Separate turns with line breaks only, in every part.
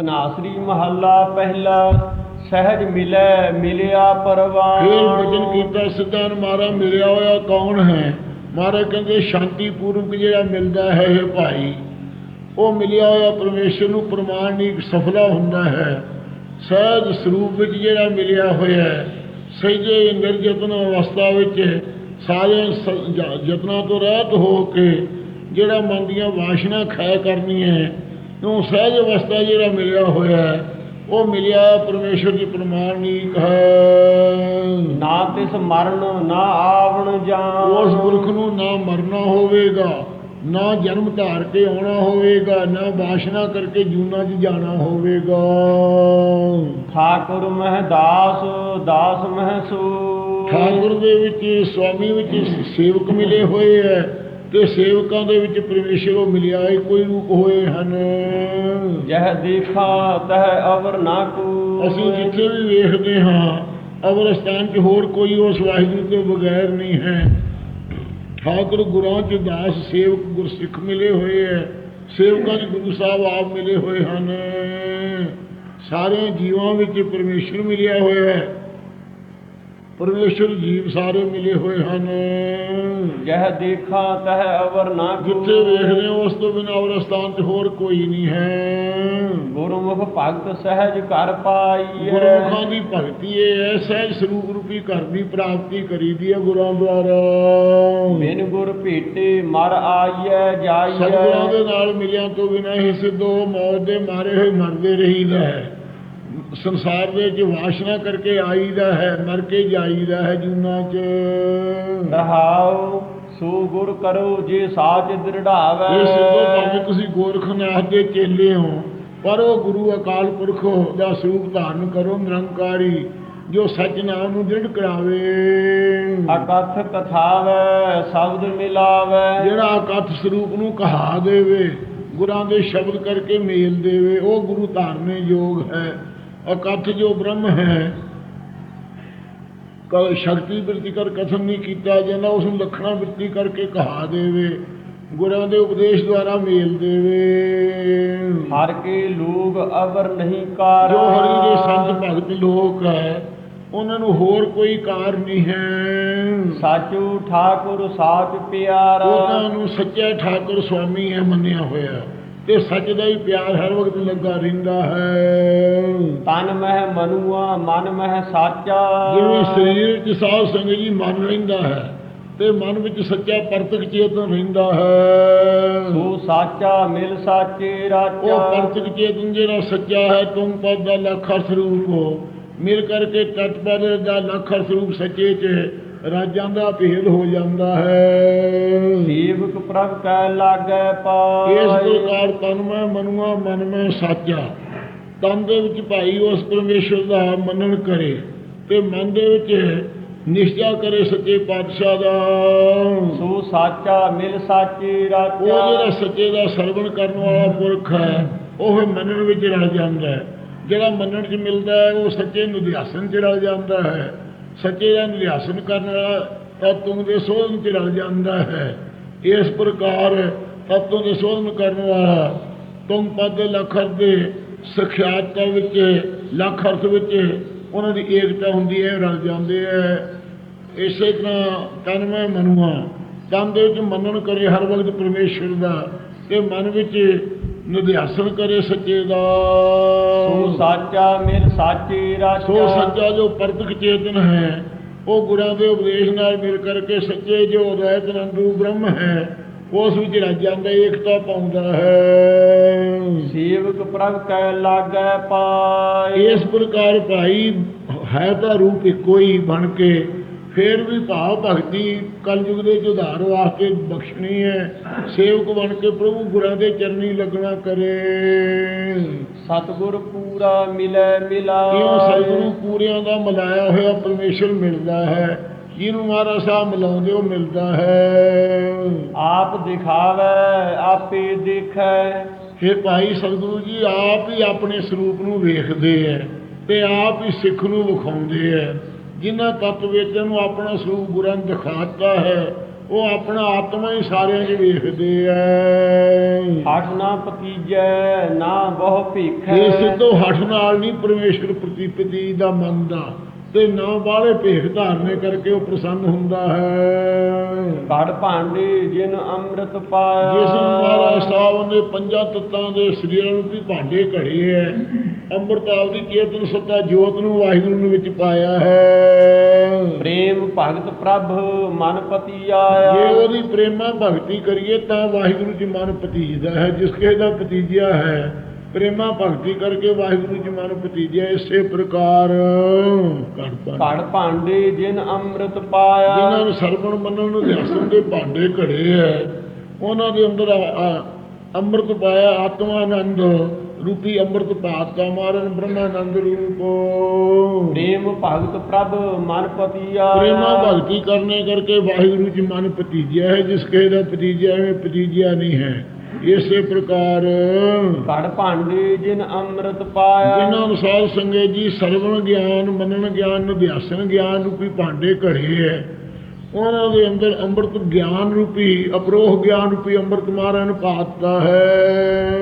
ਤਨਾਸਰੀ ਮਹੱਲਾ ਪਹਿਲਾ, ਸਹਿਜ ਮਿਲੈ, ਮਿਲਿਆ
ਫਿਰ ਵਚਨ ਕੀਤਾ ਸਿੱਧਾ ਮਾਰਾ ਮਿਲਿਆ ਹੋਇਆ ਕੌਣ ਹੈ? ਮਹਾਰਾਜ ਕਹਿੰਦੇ ਸ਼ਾਂਤੀ ਜਿਹੜਾ ਮਿਲਦਾ ਹੈ ਇਹ ਭਾਈ। ਉਹ ਮਿਲਿਆ ਹੋਇਆ ਪਰਮੇਸ਼ਰ ਨੂੰ ਪ੍ਰਮਾਣਿਕ ਸਫਲਾ ਹੁੰਦਾ ਹੈ। ਸਹਿਜ ਸਰੂਪ ਵਿੱਚ ਜਿਹੜਾ ਮਿਲਿਆ ਹੋਇਆ ਹੈ ਸਹਿਜੇ ਨਿਰਜਤਨ ਅਵਸਥਾ ਵਿੱਚ ਸਾਰੇ ਯਤਨਾਂ ਤੋਂ ਰਹਿਤ ਹੋ ਕੇ ਜਿਹੜਾ ਮਨ ਦੀਆਂ ਵਾਸ਼ਨਾ ਖੈ ਕਰਨੀ ਹੈ ਉਹ ਸਹਿਜ ਅਵਸਥਾ ਜਿਹੜਾ ਮਿਲਿਆ ਹੋਇਆ ਹੈ ਉਹ ਮਿਲਿਆ ਪਰਮੇਸ਼ਰ ਦੀ ਪ੍ਰਮਾਣਿਕ ਹੈ।
ਨਾ ਤਿਸ ਮਰਨ ਨਾ ਆਵਣ ਜਾਣ।
ਉਸ ਪੁਰਖ ਨੂੰ ਨਾ ਮਰਨਾ ਹੋਵੇਗਾ ਨਾ ਜਨਮ ਧਾਰ ਕੇ ਆਉਣਾ ਹੋਵੇਗਾ ਨਾ ਵਾਸ਼ਨਾ ਕਰਕੇ ਜੂਨਾ 'ਚ ਜਾਣਾ ਹੋਵੇਗਾ।
ਠਾਕੁਰ ਮਹਿ ਦਾਸ ਦਾਸ ਮਹਿ ਸੂ
ਠਾਕੁਰ ਦੇ ਵਿੱਚ ਸਵਾਮੀ ਵਿੱਚ ਸੇਵਕ ਮਿਲੇ ਹੋਏ ਹੈ ਤੇ ਸੇਵਕਾਂ ਦੇ ਵਿੱਚ ਪਰਮੇਸ਼ਰ ਉਹ ਮਿਲਿਆ ਇੱਕੋ ਹੀ ਰੂਪ ਹੋਏ ਹਨ।
ਜਹ ਦੇਖਾ ਤਹ ਅਵਰ ਨਾ ਕੂ
ਅਸੀਂ ਜਿੱਥੇ ਵੀ ਵੇਖਦੇ ਹਾਂ ਅਵਰਸਥਾਨ 'ਚ ਹੋਰ ਕੋਈ ਉਸ ਵਾਹਿਗੁਰੂ ਤੋਂ ਬਗੈਰ ਨਹੀਂ ਹੈ। ਠਾਕੁਰ ਗੁਰਾਂ 'ਚ ਦਾਸ ਸੇਵਕ ਗੁਰਸਿੱਖ ਮਿਲੇ ਹੋਏ ਹੈ। ਸੇਵਕਾਂ 'ਚ ਗੁਰੂ ਸਾਹਿਬ ਆਪ ਮਿਲੇ ਹੋਏ ਹਨ। ਸਾਰੇ ਜੀਵਾਂ ਵਿੱਚ ਪਰਮੇਸ਼ਰ ਮਿਲਿਆ ਹੋਇਆ ਹੈ। ਪਰਮੇਸ਼ਰ ਜੀਵ ਸਾਰੇ ਮਿਲੇ ਹੋਏ ਹਨ।
ਜਹ ਦੇਖਾ ਤਹ ਅਵਰ ਨਾ
ਜਿੱਥੇ ਵੇਖਦੇ ਹਾਂ ਉਸ ਤੋਂ ਬਿਨਾਂ ਅਵਰਸਥਾਨ 'ਚ ਹੋਰ ਕੋਈ ਨਹੀਂ ਹੈ।
ਗੁਰਮੁਖ ਭਗਤ ਸਹਿਜ ਕਰ ਪਾਈਐ।
ਗੁਰਮੁਖਾਂ ਦੀ ਭਗਤੀ ਇਹ ਹੈ ਸਹਿਜ ਸਰੂਪ ਰੂਪੀ ਘਰ ਦੀ ਪ੍ਰਾਪਤੀ ਕਰੀਦੀ ਹੈ ਗੁਰਾਂ ਦੁਆਰਾ।
ਬਿਨ ਗੁਰ ਭੇਟੇ ਮਰ ਆਈਐ
ਸਤਿਗੁਰਾਂ ਦੇ ਨਾਲ ਮਿਲਿਆਂ ਤੋਂ ਬਿਨਾਂ ਹੀ ਸਿੱਧੋ ਮੌਤ ਦੇ ਮਾਰੇ ਹੋਏ ਮਰਦੇ ਰਹੀਦਾ ਹੈ। ਸੰਸਾਰ ਦੇ ਵਿੱਚ ਵਾਸ਼ਨਾ ਕਰਕੇ ਆਈਦਾ ਹੈ ਮਰ ਕੇ ਜਾਈਦਾ ਹੈ ਜੂਨਾ 'ਚ।
ਰਹਾਉ ਸੋ ਗੁਰ ਕਰੋ ਜੇ ਸਾਚ ਦ੍ਰਿੜਾਵੈ।
ਇਹ ਸਿੱਧੋ ਭਾਵੇਂ ਤੁਸੀਂ ਗੋਰਖਨਾਥ ਦੇ ਚੇਲੇ ਹੋ ਪਰ ਉਹ ਗੁਰੂ ਅਕਾਲ ਪੁਰਖ ਦਾ ਸਰੂਪ ਧਾਰਨ ਕਰੋ ਨਿਰੰਕਾਰੀ ਜੋ ਸੱਚ ਨਾਮ ਨੂੰ ਦ੍ਰਿੜ ਕਰਾਵੇ।
ਅਕਥ ਕਥਾਵੈ ਸ਼ਬਦ ਮਿਲਾਵੈ।
ਜਿਹੜਾ ਅਕਥ ਸਰੂਪ ਨੂੰ ਕਹਾ ਦੇਵੇ ਗੁਰਾਂ ਦੇ ਸ਼ਬਦ ਕਰਕੇ ਮੇਲ ਦੇਵੇ ਉਹ ਗੁਰੂ ਧਾਰਨੇ ਯੋਗ ਹੈ। ਅਕਥ ਜੋ ਬ੍ਰਹਮ ਹੈ ਕਲ ਸ਼ਕਤੀ ਬਿਰਤੀ ਕਰ ਕਥਨ ਨਹੀਂ ਕੀਤਾ ਜਾਂਦਾ ਉਸ ਨੂੰ ਲਖਣਾ ਬਿਰਤੀ ਕਰਕੇ ਕਹਾ ਦੇਵੇ ਗੁਰਾਂ ਦੇ ਉਪਦੇਸ਼ ਦੁਆਰਾ ਮੇਲ ਦੇਵੇ।
ਹਰ ਕੇ ਲੋਗ ਅਵਰ ਨਹੀਂ ਕਾਰ।
ਜੋ ਹਰੀ ਦੇ ਸੰਤ ਭਗਤ ਲੋਕ ਹੈ ਉਹਨਾਂ ਨੂੰ ਹੋਰ ਕੋਈ ਕਾਰ ਨਹੀਂ ਹੈ।
ਸਾਚੂ ਠਾਕੁਰ ਸਾਚ ਪਿਆਰਾ।
ਉਹਨਾਂ ਨੂੰ ਸੱਚਾ ਠਾਕੁਰ ਸੁਆਮੀ ਹੈ ਮੰਨਿਆ ਹੋਇਆ। ਤੇ ਸੱਚ ਦਾ ਹੀ ਪਿਆਰ ਹਰ ਵਕਤ ਲੱਗਾ ਰਹਿੰਦਾ ਹੈ।
ਤਨ ਮਹਿ ਮਨੁਆ ਮਨ ਮਹਿ ਸਾਚਾ।
ਜਿਵੇਂ ਸਰੀਰ 'ਚ ਸਾਧ ਸੰਗਤ ਜੀ ਮਨ ਰਹਿੰਦਾ ਹੈ ਤੇ ਮਨ ਵਿੱਚ ਸੱਚਾ ਪਰਤਕ ਚੇਤਨ ਰਹਿੰਦਾ ਹੈ।
ਸੋ ਸਾਚਾ ਮਿਲ ਸਾਚੇ
ਉਹ
ਰਾਚਾ
ਪਰਤਕ ਚੇਤਨ ਜਿਹੜਾ ਸੱਚਾ ਹੈ ਤੁਮ ਪਦ ਦਾ ਲੱਖ ਸਰੂਪ ਹੋ। ਮਿਲ ਕਰਕੇ ਤਤ ਪਦ ਦਾ ਲੱਖ ਸਰੂਪ ਸੱਚੇ 'ਚ ਰਾਜਾਂ ਦਾ ਭੇਦ ਹੋ ਜਾਂਦਾ ਹੈ।
ਸੇਵਕ ਪ੍ਰਭ ਕੈ ਲਾਗੈ
ਇਸ
ਪਾਈ
ਪ੍ਰਕਾਰ ਤਨ ਮੈਂ ਮਨੁਆ ਮਨ ਮੈਂ ਸਾਚਾ। ਤਨ ਦੇ ਵਿੱਚ ਭਾਈ ਉਸ ਪਰਮੇਸ਼ਰ ਦਾ ਮੰਨਣ ਕਰੇ ਤੇ ਮਨ ਦੇ ਵਿੱਚ ਨਿਸ਼ਚਾ ਕਰੇ ਸੱਚੇ ਪਾਤਸ਼ਾਹ ਦਾ।
ਸੋ ਸਾਚਾ ਮਿਲ ਸਾਚੇ
ਉਹ ਜਿਹੜਾ
ਰਾਚਾ
ਸੱਚੇ ਦਾ ਸਰਵਣ ਕਰਨ ਵਾਲਾ ਪੁਰਖ ਹੈ ਉਹ ਮੰਨਣ ਵਿੱਚ ਰਲ ਜਾਂਦਾ ਹੈ। ਜਿਹੜਾ ਮੰਨਣ 'ਚ ਮਿਲਦਾ ਹੈ ਉਹ ਸੱਚੇ ਨਿਧਿਆਸਨ 'ਚ ਰਲ ਜਾਂਦਾ ਹੈ। ਸੱਚੇ ਦਾ ਨਿਧਿਆਸਨ ਕਰਨ ਵਾਲਾ ਤਤੋਂ ਦੇ ਸੋਧਨ 'ਚ ਰਲ ਜਾਂਦਾ ਹੈ। ਇਸ ਪ੍ਰਕਾਰ ਤਤੋਂ ਦੇ ਸੋਧਨ ਕਰਨ ਵਾਲਾ ਤੁਮ ਪਦ ਦੇ ਲੱਖ ਅਰਥ ਦੇ ਸਖਿਆਤਤਾ ਵਿੱਚ, ਲੱਖ ਅਰਥ ਵਿੱਚ ਉਹਨਾਂ ਦੀ ਏਕਤਾ ਹੁੰਦੀ ਹੈ, ਰਲ ਜਾਂਦੇ ਹੈ। ਇਸੇ ਤਰ੍ਹਾਂ ਤਨ ਮੈਂ ਮਨੁਆ, ਤਨ ਦੇ ਵਿੱਚ ਮੰਨਣ ਕਰੇ ਹਰ ਵਕਤ ਪਰਮੇਸ਼ਰ ਦਾ ਤੇ ਮਨ ਵਿੱਚ ਨਿਧਿਆਸਨ ਕਰੇ ਸੱਚੇ ਦਾ
ਸੋ ਸਾਚਾ ਮਿਲ ਸਾਚੇ
ਸੋ
ਰਾਚਾ
ਸੱਚਾ ਜੋ ਪਰਤਕ ਚੇਤਨ ਹੈ ਉਹ ਗੁਰਾਂ ਦੇ ਉਪਦੇਸ਼ ਨਾਲ ਮਿਲ ਕਰਕੇ ਸੱਚੇ ਜੋ ਰਹਿਤ ਨੰਦੂ ਬ੍ਰਹਮ ਹੈ ਉਸ ਵਿੱਚ ਰਜ ਜਾਂਦਾ ਏਕਤਾ ਪਾਉਂਦਾ ਹੈ।
ਸੇਵਕ ਪ੍ਰਭ ਕੈ ਲਾਗੈ ਪਾਈ
ਇਸ ਪ੍ਰਕਾਰ ਭਾਈ ਹੈ ਤਾਂ ਰੂਪ ਇੱਕੋ ਹੀ ਬਣ ਕੇ ਫੇਰ ਵੀ ਭਾਵ ਭਗਤੀ ਕਲਯੁਗ ਦੇ ਸੁਧਾਰ ਵਾਸਤੇ ਬਖਸ਼ਣੀ ਹੈ। ਸੇਵਕ ਬਣ ਕੇ ਪ੍ਰਭੂ ਗੁਰਾਂ ਦੇ ਚਰਨੀ ਲੱਗਣਾ ਕਰੇ।
ਸਤਿਗੁਰ ਪੂਰਾ ਮਿਲੈ ਮਿਲਾਏ।
ਕਿਉਂ ਸਤਿਗੁਰੂ ਪੂਰਿਆਂ ਦਾ ਮਿਲਾਇਆ ਹੋਇਆ ਪਰਮੇਸ਼ਰ ਮਿਲਦਾ ਹੈ? ਜਿਹਨੂੰ ਮਹਾਰਾਜ ਸਾਹਿਬ ਮਿਲਾਉਂਦੇ ਉਹ ਮਿਲਦਾ ਹੈ।
ਆਪ ਦਿਖਾਵੈ ਆਪੇ ਦੇਖੈ।
ਫਿਰ ਭਾਈ ਸਤਿਗੁਰੂ ਜੀ ਆਪ ਹੀ ਆਪਣੇ ਸਰੂਪ ਨੂੰ ਵੇਖਦੇ ਹੈ ਤੇ ਆਪ ਹੀ ਸਿੱਖ ਨੂੰ ਵਿਖਾਉਂਦੇ ਹੈ। ਜਿਨ੍ਹਾਂ ਤੱਤ ਵੇਚਨ ਨੂੰ ਆਪਣਾ ਸਰੂਪ ਗੁਰਾਂ ਨੇ ਦਿਖਾਤਾ ਹੈ ਉਹ ਆਪਣਾ ਆਤਮਾ ਹੀ ਸਾਰਿਆਂ 'ਚ ਵੇਖਦੇ ਐ।
ਹਟ ਨਾ ਪਤੀਜੈ ਨਾ ਬਹੁ ਭੀਖੈ।
ਇਹ ਸਿੱਧੋ ਹੱਠ ਨਾਲ ਨਹੀਂ ਪਰਮੇਸ਼ਰ ਪ੍ਰਤੀਪਤੀ ਦਾ ਮੰਨਦਾ ਤੇ ਨਾ ਬਾਹਲੇ ਭੇਖ ਧਾਰਨੇ ਕਰਕੇ ਉਹ ਪ੍ਰਸੰਨ ਹੁੰਦਾ ਹੈ।
ਘੜ ਭਾਂਡੇ ਜਿਨ ਅੰਮ੍ਰਿਤ ਪਾਇਆ।
ਜਿਸ ਮਹਾਰਾਜ ਸਾਹਿਬ ਨੇ ਪੰਜਾਂ ਤੱਤਾਂ ਦੇ ਸਰੀਰਾਂ ਨੂੰ ਵੀ ਭਾਂਡੇ ਘੜੇ ਹੈ ਅੰਮ੍ਰਿਤ ਆਪਦੀ ਚੇਤਨ ਸੱਤਾ ਜੋਤ ਨੂੰ ਵਾਹਿਗੁਰੂ ਨੇ ਵਿੱਚ ਪਾਇਆ ਹੈ।
ਪ੍ਰੇਮ ਭਗਤ ਪ੍ਰਭ ਮਨ ਪਤੀ
ਜੇ
ਆਇਆ
ਉਹਦੀ ਪ੍ਰੇਮਾ ਭਗਤੀ ਕਰੀਏ ਤਾਂ ਵਾਹਿਗੁਰੂ ਜੀ ਮਨ ਪਤੀਜਦਾ ਹੈ ਜਿਸ ਕਿਸੇ ਦਾ ਪਤੀਜਿਆ ਹੈ ਪ੍ਰੇਮਾ ਭਗਤੀ ਕਰਕੇ ਵਾਹਿਗੁਰੂ ਜੀ ਮਨ ਪਤੀਜਿਆ ਇਸੇ ਪ੍ਰਕਾਰ
ਘੜ ਭਾਂਡੇ। ਜਿਨ ਅੰਮ੍ਰਿਤ
ਜਿਨ੍ਹਾਂ
ਪਾਇਆ
ਨੂੰ ਸਰਵਣ ਮੰਨਣ ਨੂੰ ਅਸਲ ਦੇ ਭਾਂਡੇ ਘੜੇ ਹੈ ਉਹਨਾਂ ਦੇ ਅੰਦਰ ਅੰਮ੍ਰਿਤ ਪਾਇਆ ਆਤਮਾ ਆਨੰਦ ਰੂਪੀ ਅੰਮ੍ਰਿਤ ਪਾਤਾ ਮਾਰਨ ਬ੍ਰਹਮਾਨੰਦ ਰੂਪੋ।
ਪ੍ਰੇਮ ਭਗਤ ਪ੍ਰਭ ਮਨ ਪਤੀ
ਪ੍ਰੇਮਾ ਭਗਤੀ ਕਰਨੇ ਕਰਕੇ ਵਾਹਿਗੁਰੂ ਜੀ ਮਨ ਪਤੀਜਿਆ ਹੈ ਜਿਸ ਕਿਸੇ ਦਾ ਪਤੀਜਿਆ ਐਵੇਂ ਪਤੀਜਿਆ ਨਹੀਂ ਹੈ। ਇਸੇ ਪ੍ਰਕਾਰ
ਘੜ ਭਾਂਡੇ ਜਿਨ ਅੰਮ੍ਰਿਤ ਪਾਇਆ।
ਜਿਨ੍ਹਾਂ ਅਨੁਸਾਰ ਸੰਗੇ ਜੀ ਸਰਵਣ ਗਿਆਨ ਮੰਨਣ ਗਿਆਨ ਨਿਧਿਆਸਨ ਗਿਆਨ ਰੂਪੀ ਭਾਂਡੇ ਘੜੇ ਹੈ। ਉਹਨਾਂ ਦੇ ਅੰਦਰ ਅੰਮ੍ਰਿਤ ਗਿਆਨ ਰੂਪੀ ਅਪਰੋਹ ਗਿਆਨ ਰੂਪੀ ਅੰਮ੍ਰਿਤ ਮਹਾਰਾਜ ਨੇ ਪਾਤਾ ਹੈ।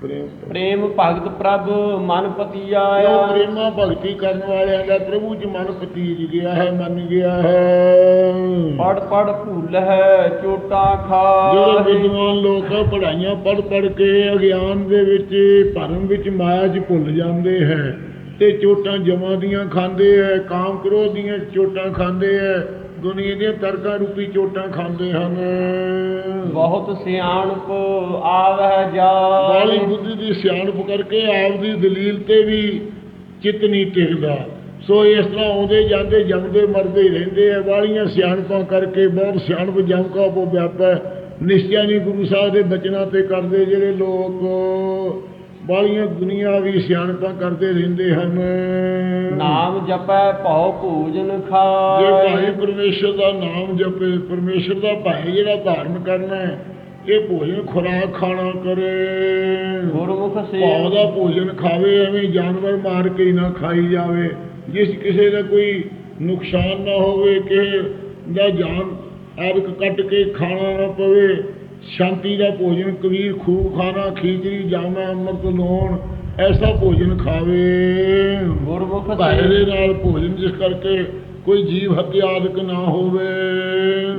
ਪ੍ਰੇਮ
ਪ੍ਰੇਮ ਭਗਤ ਪ੍ਰਭ ਮਨ ਪਤੀ
ਜੋ ਪ੍ਰੇਮਾ ਭਗਤੀ ਕਰਨ ਵਾਲਿਆਂ ਦਾ ਪ੍ਰਭੂ ਜੀ ਮਨ ਪਤੀਜ ਗਿਆ ਹੈ ਮੰਨ ਗਿਆ ਹੈ।
ਪੜ ਪੜ ਭੁੱਲ ਹੈ ਚੋਟਾਂ
ਜਿਹੜੇ
ਖਾ
ਵਿਦਵਾਨ ਲੋਕ ਆ, ਪੜ੍ਹਾਈਆਂ ਪੜ੍ਹ ਪੜ੍ਹ ਕੇ ਅਗਿਆਨ ਦੇ ਵਿੱਚ ਭਰਮ ਵਿੱਚ ਮਾਇਆ 'ਚ ਭੁੱਲ ਜਾਂਦੇ ਹੈ ਤੇ ਚੋਟਾਂ ਜਮਾਂ ਦੀਆਂ ਖਾਂਦੇ ਐ ਕਾਮ ਕ੍ਰੋਧ ਦੀਆਂ ਚੋਟਾਂ ਖਾਂਦੇ ਐ ਦੁਨੀਆ ਦੀਆਂ ਤਰਕਾਂ ਰੂਪੀ ਚੋਟਾਂ ਖਾਂਦੇ ਹਨ।
ਬਹੁਤ ਸਿਆਣਪ ਆਵਹਿ
ਬਾਲੀ
ਜਾ
ਬੁੱਧੀ ਦੀ ਸਿਆਣਪ ਕਰਕੇ ਆਪਦੀ ਦਲੀਲ ਤੇ ਵੀ ਚਿੱਤ ਨਹੀਂ ਟਿਕਦਾ। ਸੋ ਇਸ ਤਰ੍ਹਾਂ ਆਉਂਦੇ ਜਾਂਦੇ ਜੰਮਦੇ ਮਰਦੇ ਹੀ ਰਹਿੰਦੇ ਆ। ਵਾਲੀਆਂ ਸਿਆਣਪਾਂ ਕਰਕੇ ਬਹੁਤ ਸਿਆਣਪ ਜਮ ਕਾ ਉਹ ਵਿਆਪੈ। ਨਿਸ਼ਚੈ ਨਹੀਂ ਗੁਰੂ ਸਾਹਿਬ ਦੇ ਬਚਨਾਂ ਤੇ ਕਰਦੇ ਜਿਹੜੇ ਲੋਕ ਵਾਲੀਆਂ ਦੁਨੀਆ ਵੀ ਸਿਆਣਪਾਂ ਕਰਦੇ ਰਹਿੰਦੇ ਹਨ।
ਨਾਮ ਜਪੈ ਭਉ ਭੋਜਨ
ਜੇ
ਖਾਏ
ਭਾਈ ਪਰਮੇਸ਼ਰ ਦਾ ਨਾਮ ਜਪੇ ਪਰਮੇਸ਼ਰ ਦਾ ਭਾਈ ਜਿਹੜਾ ਧਾਰਨ ਕਰਨਾ ਹੈ ਇਹ ਭੋਜਨ ਖੁਰਾਕ ਖਾਣਾ ਕਰੇ।
ਗੁਰਮੁਖ ਸੇਵ।
ਦਾ ਭੋਜਨ ਖਾਵੇ ਐਵੇਂ ਜਾਨਵਰ ਮਾਰ ਕੇ ਹੀ ਨਾ ਖਾਈ ਜਾਵੇ। ਜਿਸ ਕਿਸੇ ਦਾ ਕੋਈ ਨੁਕਸਾਨ ਨਾ ਹੋਵੇ ਕਿਸੇ ਦਾ ਜਾਨ ਆਦਿਕ ਕੱਟ ਕੇ ਖਾਣਾ ਨਾ ਪਵੇ ਸ਼ਾਂਤੀ ਦਾ ਭੋਜਨ ਕਬੀਰ ਖੂਬ ਖਾਣਾ ਖੀਚੜੀ ਜਾਮਾ ਅੰਮ੍ਰਿਤ ਲੋਣ ਐਸਾ ਭੋਜਨ ਖਾਵੇ।
ਗੁਰਮੁਖ ਸੇਵ
ਦੇ ਨਾਲ ਭੋਜਨ ਜਿਸ ਕਰਕੇ ਕੋਈ ਜੀਵ ਹੱਤਿਆ ਆਦਿਕ ਨਾ ਹੋਵੇ।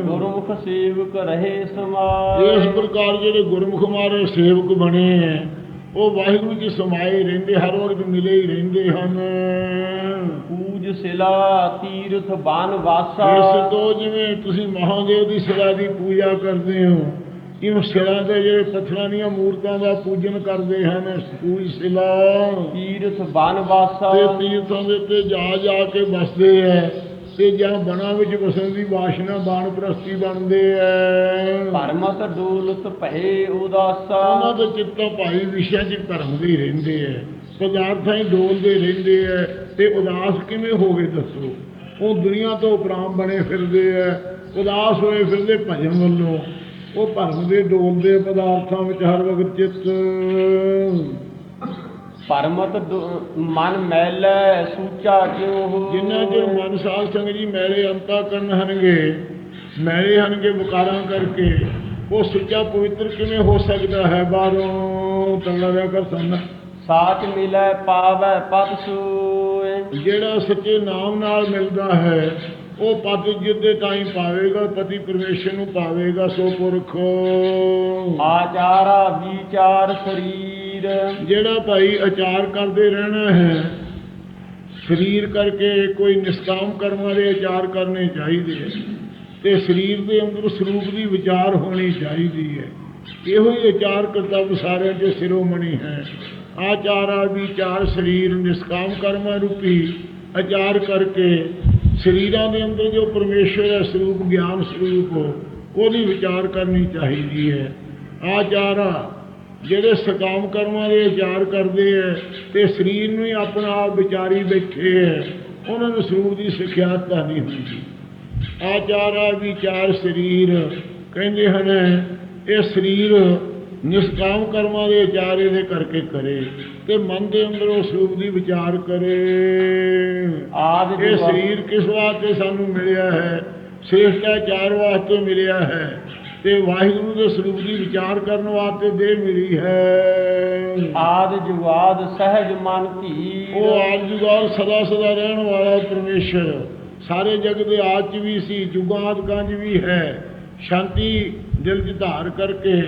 ਗੁਰਮੁਖ ਸੇਵਕ ਰਹੇ
ਇਸ
ਸਮਾਏ
ਪ੍ਰਕਾਰ ਜਿਹੜੇ ਗੁਰਮੁਖ ਮਾਰੇ ਸੇਵਕ ਬਣੇ ਉਹ ਵਾਹਿਗੁਰੂ ਜੀ ਸਮਾਏ ਰਹਿੰਦੇ ਹਰ ਵਕਤ ਮਿਲੇ ਹੀ ਰਹਿੰਦੇ ਹਨ।
ਪੂਜ ਸਿਲਾ ਤੀਰਥ ਬਨ
ਇਸ
ਵਾਸਾ
ਤੋਂ ਜਿਵੇਂ ਤੁਸੀਂ ਮਹਾਦੇਵ ਦੀ ਸਿਲਾ ਦੀ ਪੂਜਾ ਕਰਦੇ ਹੋ ਇਉਂ ਸਿਲਾ ਦੇ ਜਿਹੜੇ ਪੱਥਰਾਂ ਦੀਆਂ ਮੂਰਤਾਂ ਦਾ ਪੂਜਨ ਕਰਦੇ ਹਨ ਪੂਜ ਸਿਲਾ।
ਤੀਰਥ ਬਨ ਵਾਸਾ
ਤੇ ਤੀਰਥਾਂ ਦੇ ਉੱਤੇ ਜਾ ਜਾ ਕੇ ਵਸਦੇ ਐ। ਤੇ ਜਾਂ ਬਣਾ ਵਿੱਚ ਵਸਣ ਦੀ ਵਾਸ਼ਨਾ ਬਾਣ ਪ੍ਰਸਤੀ ਬਣਦੇ ਐ।
ਭਰਮਤ ਡੋਲਤ ਭਏ ਉਦਾਸਾ।
ਉਹਨਾਂ ਦੇ ਚਿੱਤੋਂ ਭਾਈ ਵਿਸ਼ਿਆਂ 'ਚ ਧਰਮ ਦੇ ਹੀ ਰਹਿੰਦੇ ਐ। ਪਦਾਰਥਾਂ ਹੀ ਡੋਲਦੇ ਰਹਿੰਦੇ ਐ। ਤੇ ਉਦਾਸ ਕਿਵੇਂ ਹੋਵੇ ਦੱਸੋ? ਉਹ ਦੁਨੀਆ ਤੋਂ ਉਪਰਾਮ ਬਣੇ ਫਿਰਦੇ ਐ। ਉਦਾਸ ਹੋਏ ਫਿਰਦੇ ਭਜਨ ਵੱਲੋਂ। ਉਹ ਭਰਮ ਦੇ ਡੋਲਦੇ ਪਦਾਰਥਾਂ ਵਿੱਚ ਹਰ ਵਕਤ ਚਿੱਤ।
ਭਰਮਤ ਡੋ- ਮਨ ਮੈਲੈ ਸੂਚਾ ਕਿਉ ਹੋ।
ਜਿੰਨਾ ਚਿਰ ਮਨ ਸਾਧ ਸੰਗ ਜੀ ਮੈਲੇ ਅੰਤਾ ਕਰਨ ਹਨਗੇ ਮੈਲੇ ਹਨਗੇ ਵਿਕਾਰਾਂ ਕਰਕੇ ਉਹ ਸੁੱਚਾ ਪਵਿੱਤਰ ਕਿਵੇਂ ਹੋ ਸਕਦਾ ਹੈ ਬਾਹਰੋਂ? ਤੰਨਾ ਰਿਆ ਕਰ ਸੰਨਾ।
ਸਾਚ ਮਿਲੈ ਪਾਵੈ ਪਤ ਸੋਏ।
ਜਿਹੜਾ ਸੱਚੇ ਨਾਮ ਨਾਲ ਮਿਲਦਾ ਹੈ ਉਹ ਪਤ ਜਿੱਦੇ ਤਾਈਂ ਪਾਵੇਗਾ ਪਤੀ ਪਰਮੇਸ਼ਰ ਨੂੰ ਪਾਵੇਗਾ ਸੋ ਪੁਰਖ।
ਆਚਾਰਾ ਵਿਚਾਰ ਸਰੀਰ।
ਜਿਹੜਾ ਭਾਈ ਆਚਾਰ ਕਰਦੇ ਰਹਿਣਾ ਹੈ ਸਰੀਰ ਕਰਕੇ ਕੋਈ ਨਿਸ਼ਕਾਮ ਕਰਮਾਂ ਦੇ ਆਚਾਰ ਕਰਨੇ ਚਾਹੀਦੇ ਹੈ। ਤੇ ਸਰੀਰ ਦੇ ਅੰਦਰ ਸਰੂਪ ਦੀ ਵਿਚਾਰ ਹੋਣੀ ਚਾਹੀਦੀ ਹੈ। ਇਹੋ ਹੀ ਆਚਾਰ ਕਰਤੱਵ ਸਾਰਿਆਂ ਦੇ ਸਿਰੋਮਣੀ ਹੈ। ਆਚਾਰਾ ਵਿਚਾਰ ਸਰੀਰ ਨਿਸ਼ਕਾਮ ਕਰਮਾਂ ਰੂਪੀ ਆਚਾਰ ਕਰਕੇ ਸਰੀਰਾਂ ਦੇ ਅੰਦਰ ਜੋ ਪਰਮੇਸ਼ਰ ਹੈ ਸਰੂਪ, ਗਿਆਨ ਸਰੂਪ ਉਹਦੀ ਵਿਚਾਰ ਕਰਨੀ ਚਾਹੀਦੀ ਹੈ। ਆਚਾਰਾ, ਜਿਹੜੇ ਸਕਾਮ ਕਰਮਾਂ ਦੇ ਵਿਚਾਰ ਕਰਦੇ ਐ ਤੇ ਸਰੀਰ ਨੂੰ ਹੀ ਆਪਣਾ ਆਪ ਵਿਚਾਰੀ ਬੈਠੇ ਐ ਉਹਨਾਂ ਨੂੰ ਸਰੂਪ ਦੀ ਸਿੱਖਿਆ ਤਾਂ ਨਹੀਂ ਹੁੰਦੀ ਆਚਾਰਾ, ਵਿਚਾਰ, ਸਰੀਰ, ਕਹਿੰਦੇ ਹਨ, ਇਹ ਸਰੀਰ ਨਿਸ਼ਕਾਮ ਕਰਮਾਂ ਦੇ ਵਿਚਾਰ ਇਹਦੇ ਕਰਕੇ ਕਰੇ ਤੇ ਮਨ ਦੇ ਅੰਦਰ ਉਹ ਸਰੂਪ ਦੀ ਵਿਚਾਰ ਕਰੇ।
ਆਦ
ਇਹ ਸਰੀਰ ਕਿਸ ਵਾਸਤੇ ਸਾਨੂੰ ਮਿਲਿਆ ਹੈ? ਸੇਸ਼ਟਾਚਾਰ ਵਾਸਤੇ ਮਿਲਿਆ ਹੈ ਤੇ ਵਾਹਿਗੁਰੂ ਦੇ ਸਰੂਪ ਦੀ ਵਿਚਾਰ ਕਰਨ ਵਾਸਤੇ ਦੇ ਮਿਲੀ ਹੈ।
ਆਦ ਜੁਗਾਦ ਸਹਿਜ ਮਨ ਧੀ।
ਉਹ ਆਦ ਜੁਗਾਲ ਸਦਾ ਸਦਾ ਰਹਿਣ ਵਾਲਾ ਪਰਮੇਸ਼ਰ। ਸਾਰੇ ਜਗ ਦੇ ਆਦ ਚ ਵੀ ਸੀ ਜੁਗਾਦ ਕੰਜ ਵੀ ਹੈ। ਸ਼ਾਂਤੀ ਦਿਲ ਚ ਧਾਰ ਕਰਕੇ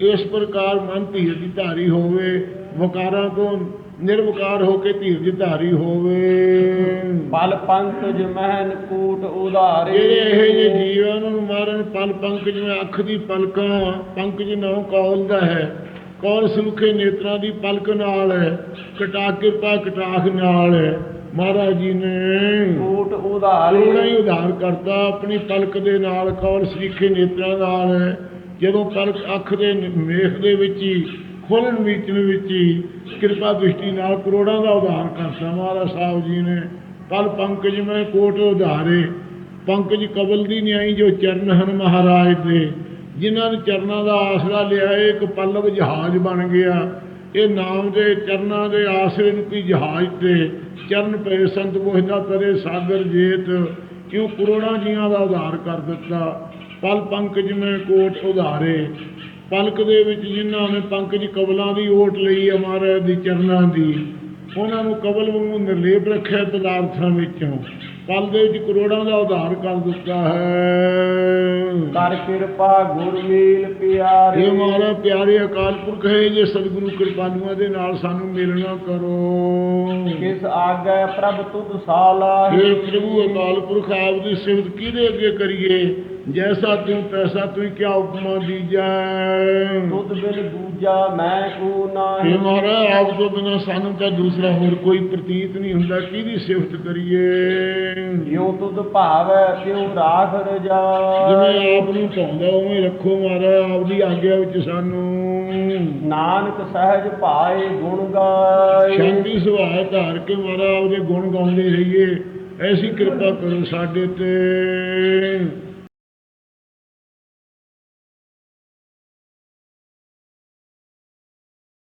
ਇਸ ਪ੍ਰਕਾਰ ਮਨ ਧੀਰ ਦੀ ਧਾਰੀ ਹੋਵੇ ਵਕਾਰਾਂ ਤੋਂ ਨਿਰਵਕਾਰ ਹੋ ਕੇ ਧੀਰ ਦੀ ਧਾਰੀ ਹੋਵੇ।
ਪਲ ਪੰਕਜ ਮਹਿਨ ਕੂਟ ਉਧਾਰੇ।
ਇਹ ਜੇ ਜੀਵ ਆ, ਉਹਨਾਂ ਨੂੰ ਮਾਰਨ ਪਲ ਪੰਕਜ ਜਿਵੇਂ ਅੱਖ ਦੀ ਪਲਕਾਂ ਪੰਕਜ ਨਾਮ ਕੌਲ ਦਾ ਹੈ। ਕੌਲ ਸੁਲਖੇ ਨੇਤਰਾਂ ਦੀ ਪਲਕ ਨਾਲ ਹੈ ਕਟਾ ਕਿਰਪਾ ਕਟਾਖ ਨਾਲ ਹੈ। ਮਹਾਰਾਜ ਜੀ ਨੇ
ਕੂਟ ਉਧਾਰੇ।
ਹੀ ਉਧਾਰ ਕਰਤਾ ਆਪਣੀ ਪਲਕ ਦੇ ਨਾਲ ਕੌਲ ਸਰੀਖੇ ਨੇਤਰਾਂ ਨਾਲ ਹੈ। ਜਦੋਂ ਪਲਕ ਅੱਖ ਦੇ ਨ- ਮੇਖ ਦੇ ਵਿੱਚ ਹੀ ਖੋਲਣ ਵਿਚਨ ਵਿੱਚ ਹੀ ਕਿਰਪਾ ਦ੍ਰਿਸ਼ਟੀ ਨਾਲ ਕਰੋੜਾਂ ਦਾ ਉਧਾਰ ਕਰਤਾ ਮਹਾਰਾਜ ਸਾਹਿਬ ਜੀ ਨੇ ਪਲ ਪੰਕਜ ਮੈਂ ਕੋਟ ਉਧਾਰੇ, ਪੰਕਜ ਕਬਲ ਦੀ ਨਿਆਈ ਜੋ ਚਰਨ ਹਨ ਮਹਾਰਾਜ ਦੇ, ਜਿਨ੍ਹਾਂ ਨੇ ਚਰਨਾਂ ਦਾ ਆਸਰਾ ਲਿਆ, ਇਹ ਇੱਕ ਪੱਲਵ ਜਹਾਜ਼ ਬਣ ਗਿਆ। ਇਹ ਨਾਮ ਦੇ ਚਰਨਾਂ ਦੇ ਆਸਰੇ ਨੂੰ ਕੀ ਜਹਾਜ਼ ਤੇ ਚਰਨ ਪਏ ਸੰਤ ਮੋਹਿਤਾ ਤਰੇ ਸਾਗਰ ਜੇਤ ਕਿਉਂ ਕਰੋੜਾਂ ਜੀਆਂ ਦਾ ਉਧਾਰ ਕਰ ਦਿੱਤਾ। ਪਲ ਪੰਕਜ ਮੈਂ ਕੋਟ ਉਧਾਰੇ ਪਲਕ ਦੇ ਵਿੱਚ ਜਿਨ੍ਹਾਂ ਨੇ ਪੰਕਜ ਕਬਲਾਂ ਦੀ ਓਟ ਲਈ ਹੈ ਮਹਾਰਾਜ ਦੀ ਚਰਨਾਂ ਦੀ ਉਹਨਾਂ ਨੂੰ ਕਬਲ ਵਾਂਗੂ ਨਿਰਲੇਪ ਰੱਖਿਆ ਪਦਾਰਥਾਂ ਵਿੱਚੋਂ। ਪਲ ਦੇ ਵਿੱਚ ਕਰੋੜਾਂ ਦਾ ਉਧਾਰ ਕਰ ਦਿੱਤਾ ਹੈ।
ਕਰ ਕਿਰਪਾ ਗੁਰਮੀਲ ਪਿਆਰੇ।
ਇਹ ਮਾਰਾ ਪਿਆਰੇ ਅਕਾਲ ਪੁਰਖ ਹੈ ਜੇ ਸਤਿਗੁਰੂ ਕਿਰਪਾਲੂਆਂ ਦੇ ਨਾਲ ਸਾਨੂੰ ਮਿਲਣਾ ਕਰੋ।
ਕਿਸ ਆਗੇ ਪ੍ਰਭ ਤੁਧ ਸਾਲਾਹੀ
ਇਹ ਪ੍ਰਭੂ ਅਕਾਲ ਪੁਰਖ ਆਪ ਦੀ ਸਿਫਤ ਕਿਹਦੇ ਅੱਗੇ ਕਰੀਏ? ਜੈਸਾ ਤੂੰ ਤੈਸਾ ਤੂੰ ਕਿਆ ਉਪਮਾ ਦੀਜੈ।
ਤੁਧ ਬਿਨ ਦੂਜਾ ਮੈਂ ਕੋ ਨਾਹੀ।
ਮਾਰਾ ਆਪ ਤੋਂ ਬਿਨਾ ਸਾਨੂੰ ਤਾਂ ਦੂਸਰਾ ਹੋਰ ਕੋਈ ਪ੍ਰਤੀਤ ਨਹੀਂ ਹੁੰਦਾ। ਕਿਹਦੀ ਸਿਫਤ ਕਰੀਏ?
ਜਿਉ ਤੁਧ ਭਾਵੈ ਤਿਉ ਰਾਖ ਰਜਾ।
ਜਿਵੇਂ ਆਪ ਨੂੰ ਚਾਹੁੰਦਾ ਉਵੇਂ ਰੱਖੋ ਮਾਰਾ ਆਪ ਦੀ ਆਗਿਆ ਵਿੱਚ ਸਾਨੂੰ।
ਨਾਨਕ ਸਹਿਜ ਭਾਏ ਗੁਣ ਗਾਏ।
ਸ਼ਾਂਤੀ ਸੁਭਾਅ ਧਾਰ ਕੇ ਮਾਰਾ ਆਪਦੇ ਗੁਣ ਗਾਉਂਦੇ ਰਹੀਏ। ਐਸੀ ਕਿਰਪਾ ਕਰੋ ਸਾਡੇ ਤੇ।